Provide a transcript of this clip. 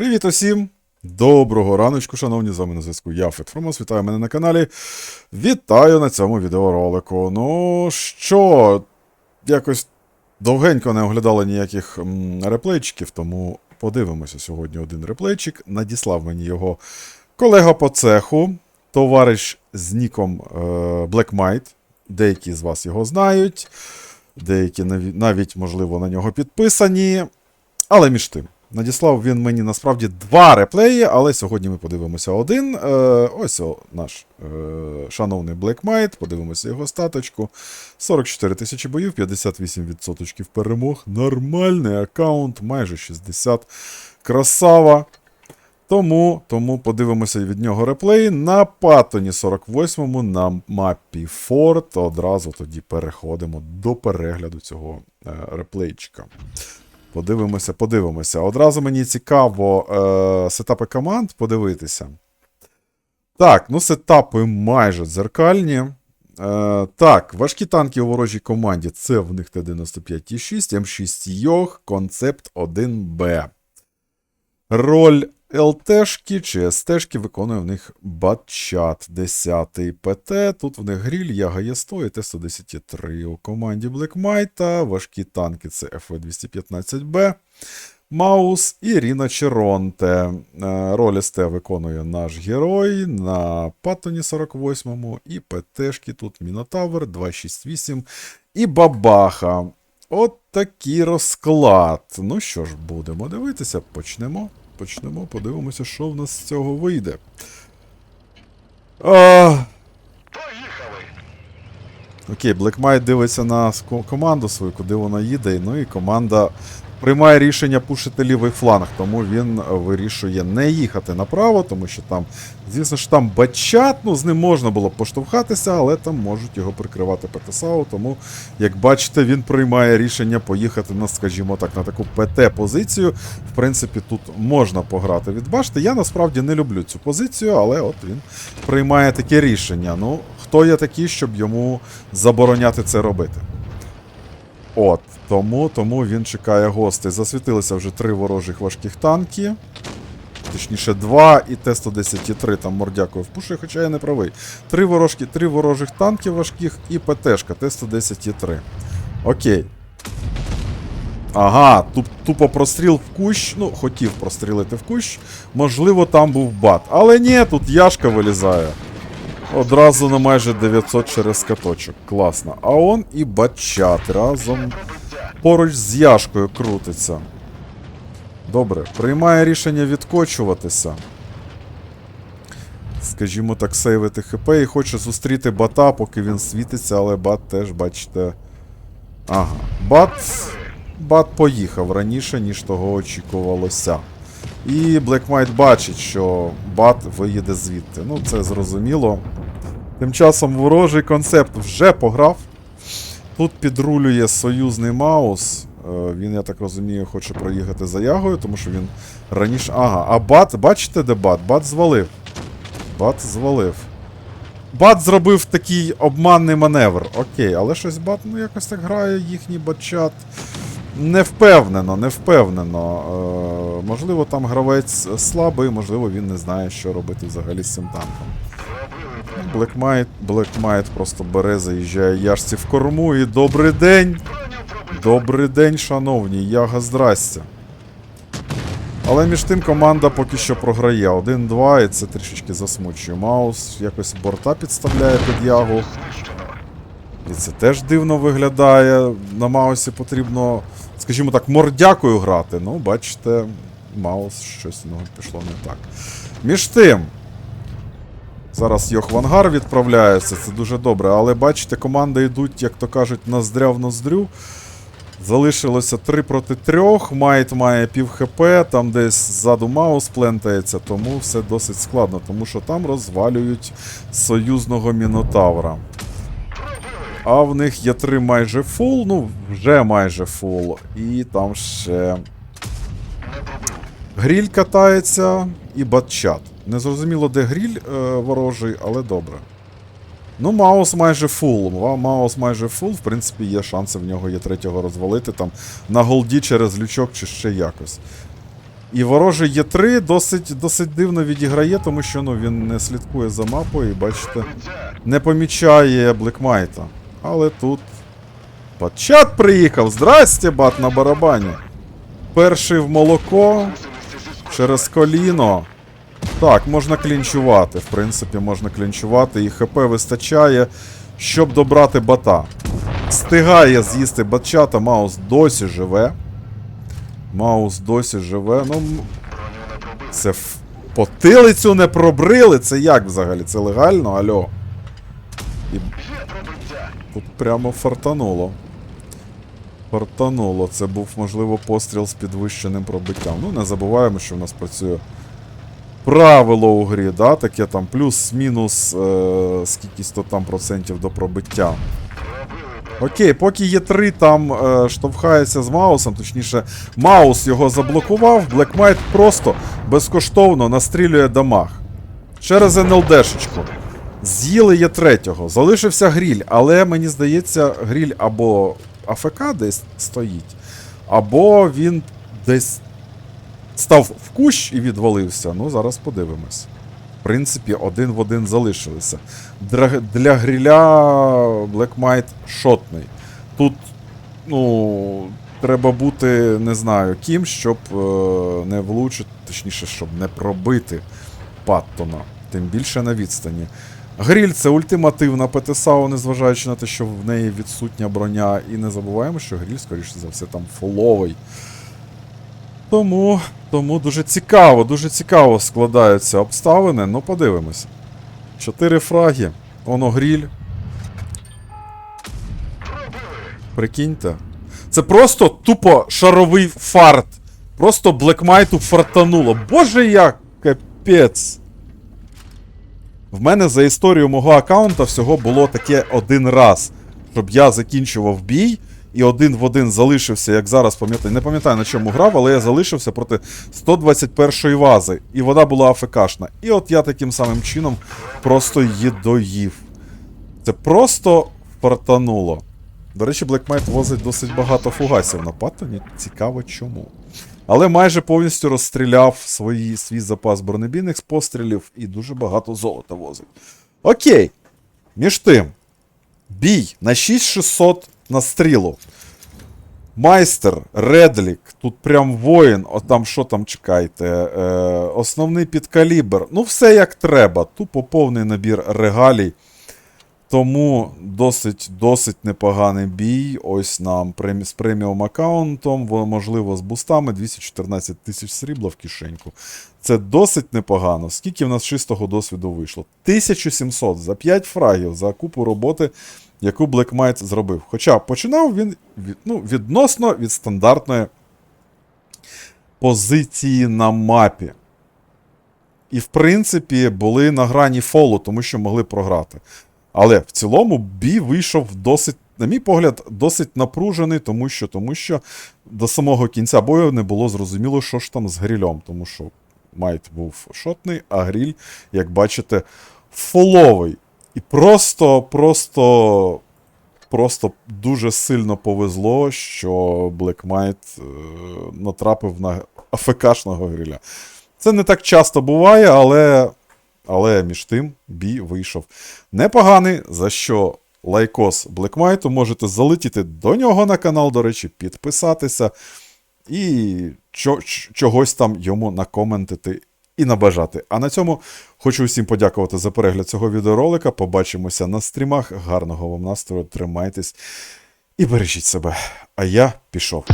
Привіт усім! Доброго раночку, шановні, з вами на зв'язку я Фетфромос. Вітаю мене на каналі. Вітаю на цьому відеоролику. Ну що, якось довгенько не оглядали ніяких реплейчиків, тому подивимося сьогодні один реплейчик. Надіслав мені його колега по цеху, товариш з ніком е, Blackmight. Деякі з вас його знають, деякі навіть, можливо, на нього підписані. Але між тим, надіслав він мені насправді два реплеї, але сьогодні ми подивимося один. Е, ось наш е, шановний Blackmight, подивимося його статочку. 44 тисячі боїв, 58% перемог. Нормальний аккаунт, майже 60. Красава. Тому, тому подивимося від нього реплей на Паттоні 48-му на мапі Форт. Одразу тоді переходимо до перегляду цього е, реплейчика. Подивимося, подивимося. Одразу мені цікаво е, сетапи команд подивитися. Так, ну сетапи майже дзеркальні. Е, так, важкі танки у ворожій команді це в них Т-95 Т6, М6 Йог, концепт 1Б. Роль ЛТшки чи СТшки виконує в них Батчат 10 ПТ. Тут в них гріль, Яга Є100 і Т-113 у команді Блекмайта. Важкі танки це ФВ-215Б. Маус і Ріна Черонте. Е, Роль СТ виконує наш герой на Паттоні 48-му. І ПТшки тут Мінотавр 268 і Бабаха. От такий розклад. Ну що ж, будемо дивитися. Почнемо. Почнемо, подивимося, що в нас з цього вийде. А... Окей, Блекмайт дивиться на команду свою, куди вона їде. Ну і команда приймає рішення пушити лівий фланг, тому він вирішує не їхати направо, тому що там, звісно ж, там бачат, ну з ним можна було поштовхатися, але там можуть його прикривати ПТСАУ. Тому, як бачите, він приймає рішення поїхати на, скажімо так, на таку ПТ-позицію. В принципі, тут можна пограти від башти. Я насправді не люблю цю позицію, але от він приймає таке рішення. Ну, хто я такий, щоб йому забороняти це робити? От, тому, тому він чекає гостей. Засвітилися вже три ворожих важких танки. Точніше, два і Т-110-3 там мордякою впушує, хоча я не правий. Три, ворожки, три ворожих танки важких і ПТшка Т-110-3. Окей. Ага, туп, тупо простріл в кущ. Ну, хотів прострілити в кущ. Можливо, там був бат. Але ні, тут яшка вилізає. Одразу на майже 900 через каточок. Класно. А он і бачат разом поруч з Яшкою крутиться. Добре, приймає рішення відкочуватися. Скажімо так, сейвити ХП і хоче зустріти бата, поки він світиться, але бат теж, бачите. Ага. Бат. Бат поїхав раніше, ніж того очікувалося. І Blackmight бачить, що бат виїде звідти. Ну, це зрозуміло. Тим часом ворожий концепт вже пограв. Тут підрулює союзний Маус. Е, Він, я так розумію, хоче проїхати за ягою, тому що він раніше. Ага, а бат, бачите, де бат? Бат звалив. Бат звалив. Бат зробив такий обманний маневр. Окей, але щось бат, ну якось так грає їхній батчат. Не впевнено, не впевнено. Можливо, там гравець слабий, можливо, він не знає, що робити взагалі з цим танком. Blackmight, Blackmight просто бере, заїжджає яшці в корму і добрий день! Добрий день, шановні, яга здрастя. Але між тим команда поки що програє 1-2, і це трішечки засмучує. Маус якось борта підставляє під ягу. І це теж дивно виглядає. На Маусі потрібно, скажімо так, мордякою грати. Ну, бачите, Маус щось ну, пішло не так. Між тим. Зараз Йох в ангар відправляється, це дуже добре. Але бачите, команди йдуть, як то кажуть, ноздря в ноздрю. Залишилося 3 проти 3. Майт має пів ХП, там десь ззаду Маус плентається, тому все досить складно, тому що там розвалюють союзного Мінотавра. А в них є 3 майже фул, ну, вже майже фул. І там ще. Гріль катається і батчат. Незрозуміло, де гріль е, ворожий, але добре. Ну, Маус майже фул. Маус майже фул, в принципі, є шанси в нього є третього розвалити там на голді через лючок чи ще якось. І ворожий Є3 досить, досить дивно відіграє, тому що ну, він не слідкує за мапою і бачите, не помічає Блекмайта. Але тут. Батчат приїхав. Здрасте, бат на барабані. Перший в молоко. Через коліно. Так, можна клінчувати. В принципі, можна клінчувати. І ХП вистачає, щоб добрати бата. Стигає з'їсти батчата, Маус досі живе. Маус досі живе. Ну. Це в потилицю не пробрили. Це як взагалі? Це легально? Альо. І... Тут прямо фартануло. Фартануло. Це був, можливо, постріл з підвищеним пробиттям. Ну, не забуваємо, що в нас працює правило у грі, да? таке там плюс-мінус е- скількись то там процентів до пробиття. Окей, поки є 3 там е, штовхається з Маусом, точніше, Маус його заблокував, Blackmight просто безкоштовно настрілює дамаг. Через НЛДшечку. З'їли є третього. Залишився гріль, але мені здається, гріль або АФК десь стоїть, або він десь став в кущ і відвалився. Ну, зараз подивимось. В принципі, один в один залишилися. Для, гріля Blackmight шотний. Тут, ну, треба бути, не знаю, ким, щоб е, не влучити, точніше, щоб не пробити Паттона. Тим більше на відстані. Гріль це ультимативна ПТСАО, незважаючи на те, що в неї відсутня броня. І не забуваємо, що гріль, скоріше за все, там фоловий. Тому, тому дуже цікаво, дуже цікаво складаються обставини. Ну, подивимося. Чотири фраги. Оно гріль. Прикиньте. Це просто тупо шаровий фарт. Просто Блекмайту фартануло. Боже як капець. В мене за історію мого аккаунта всього було таке один раз, щоб я закінчував бій і один в один залишився, як зараз пам'ятаю. Не пам'ятаю на чому грав, але я залишився проти 121-ї вази. І вона була АФКшна. І от я таким самим чином просто її доїв. Це просто фартануло. До речі, Blackmight возить досить багато фугасів на Паттоні. Цікаво чому. Але майже повністю розстріляв свої, свій запас бронебійних пострілів і дуже багато золота возить. Окей. Між тим, бій на 6600 на стрілу. Майстер, Редлік, тут прям воїн, от там що там чекайте. Е, основний підкалібр. Ну, все як треба. Тупо повний набір регалій. Тому досить досить непоганий бій. Ось нам з преміум аккаунтом, можливо, з бустами 214 тисяч срібла в кишеньку. Це досить непогано. Скільки в нас чистого досвіду вийшло? 1700 за 5 фрагів за купу роботи, яку Blackmight зробив. Хоча починав він від, ну, відносно від стандартної позиції на мапі. І, в принципі, були на грані фолу, тому що могли програти. Але в цілому бій вийшов досить, на мій погляд, досить напружений, тому що, тому що до самого кінця бою не було зрозуміло, що ж там з грілем, тому що Майт був шотний, а гріль, як бачите, фоловий. І просто, просто, просто дуже сильно повезло, що е, натрапив на АФКшного гріля. Це не так часто буває, але, але між тим бій вийшов непоганий, за що лайкос Блекмайту можете залетіти до нього на канал, до речі, підписатися і чогось там йому накоментити і набажати. А на цьому хочу всім подякувати за перегляд цього відеоролика. Побачимося на стрімах. Гарного вам настрою, тримайтесь і бережіть себе. А я пішов.